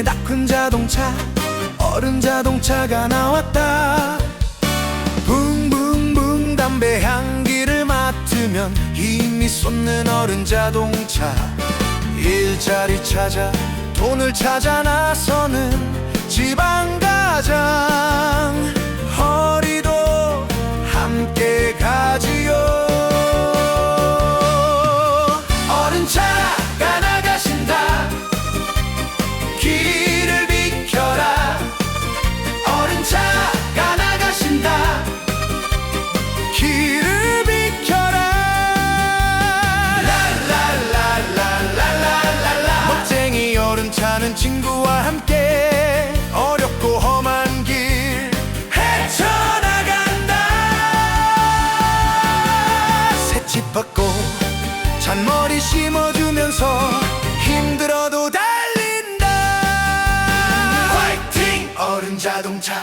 이제 큰 자동차 어른 자동차가 나왔다. 붕붕붕 담배 향기를 맡으면 힘이 솟는 어른 자동차. 일자리 찾아 돈을 찾아 나서는 친구와 함께 어렵고 험한 길 헤쳐나간다. 새집 받고 잔머리 심어주면서 힘들어도 달린다. 화이팅 어른 자동차